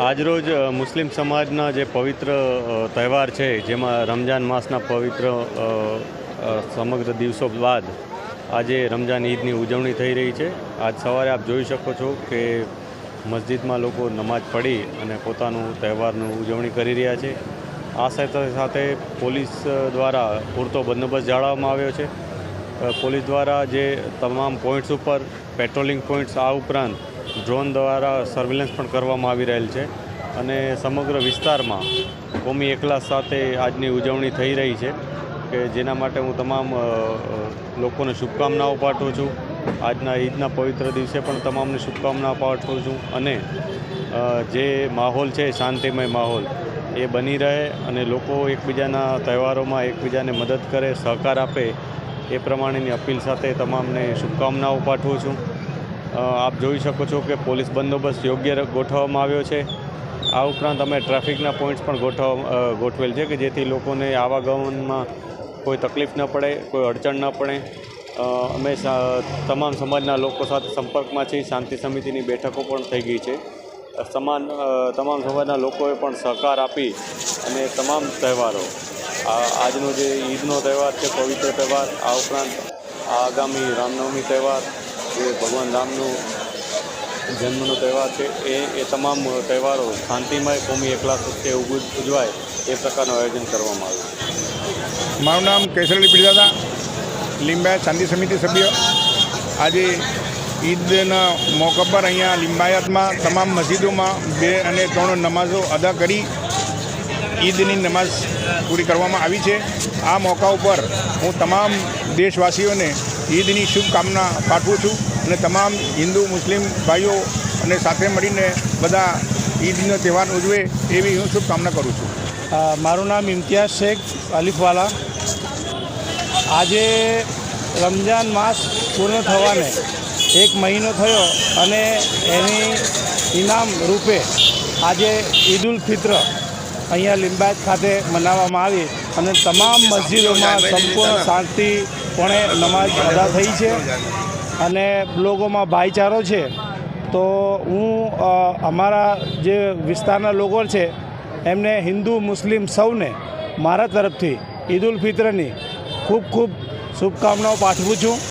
આજરોજ મુસ્લિમ સમાજના જે પવિત્ર તહેવાર છે, જેમાં રમજાન માસના પવિત્ર સમગ્ર દિવસો બાદ આજે રમજાન ઈદની ઉજવણી થઈ રહી છે. આજ સવારે આપ જોઈ શકો છો કે મસ્જિદમાં લોકો નમાજ પઢી અને પોતાનું તહેવારનું ઉજવણી કરી રહ્યા છે. આ સાથે સાથે પોલીસ દ્વારા પૂરતો બંદોબસ્ત જાળવવામાં આવ્યો છે. પોલીસ દ્વારા જે તમામ પોઈન્ટ્સ ઉપર પેટ્રોલિંગ પોઈન્ટ્સ આ ઉપરાંત ડ્રોન દ્વારા સર્વેલન્સ પણ કરવામાં આવી રહેલ છે અને સમગ્ર વિસ્તારમાં કોમી એકલા સાથે આજની ઉજવણી થઈ રહી છે કે જેના માટે હું તમામ લોકોને શુભકામનાઓ પાઠવું છું. આજના ઈદના પવિત્ર દિવસે પણ તમામને શુભકામનાઓ પાઠવું છું અને જે માહોલ છે, શાંતિમય માહોલ, એ બની રહે અને લોકો એકબીજાના તહેવારોમાં એકબીજાને મદદ કરે, સહકાર આપે એ પ્રમાણેની અપીલ સાથે તમામને શુભકામનાઓ પાઠવું છું. આપ જોઈ શકો છો કે પોલીસ બંદોબસ્ત યોગ્ય ગોઠવવામાં આવ્યો છે. આ ઉપરાંત અમે ટ્રાફિકના પોઈન્ટ્સ પણ ગોઠવ ગોઠવેલ છે કે જેથી લોકોને આવાગમનમાં કોઈ તકલીફ ન પડે, કોઈ અડચણ ન પડે. અમે તમામ સમાજના લોકો સાથે સંપર્કમાં છીએ, શાંતિ સમિતિની બેઠકો પણ થઈ ગઈ છે. સમાન તમામ સમાજના લોકોએ પણ સહકાર આપી અને તમામ તહેવારો આજનો જે ઈદનો તહેવાર છે, પવિત્ર તહેવાર, આ ઉપરાંત આગામી રામનવમી તહેવાર, જે ભગવાન રામનું જન્મનો તહેવાર છે, એ એ તમામ તહેવારો શાંતિમય કોમી એકલા વખતે ઉજવાય, એ પ્રકારનું આયોજન કરવામાં આવ્યું મારું નામ કેસરલી પીરદાદા, લિંબાયત શાંતિ સમિતિ સભ્ય. આજે ઈદના મોકા પર અહીંયા લિંબાયતમાં તમામ મસ્જિદોમાં બે અને ત્રણ નમાઝો અદા કરી ઈદની નમાઝ પૂરી કરવામાં આવી છે. આ મોકા ઉપર હું તમામ દેશવાસીઓને ઈદની શુભકામના પાઠવું છું અને તમામ હિન્દુ, મુસ્લિમ ભાઈઓ અને સાથે મળીને બધા ઈદનો તહેવાર ઉજવે એવી હું શુભકામના કરું છું. મારું નામ ઇમ્તિયાઝ શેખ અલીફવાલા. આજે રમજાન માસ પૂર્ણ થવાને એક મહિનો થયો અને એની ઇનામ રૂપે આજે ઈદ ઉલ ફિત્ર અહીંયા લિંબાયત ખાતે મનાવવામાં આવી અને તમામ મસ્જિદોમાં સંપૂર્ણ શાંતિપણે નમાઝ અદા થઈ છે અને લોકોમાં ભાઈચારો છે. તો હું અમારા જે વિસ્તારના લોકો છે, એમને હિન્દુ મુસ્લિમ સૌને મારા તરફથી ઈદ ઉલ ફિત્રની ખૂબ ખૂબ શુભકામનાઓ પાઠવું છું.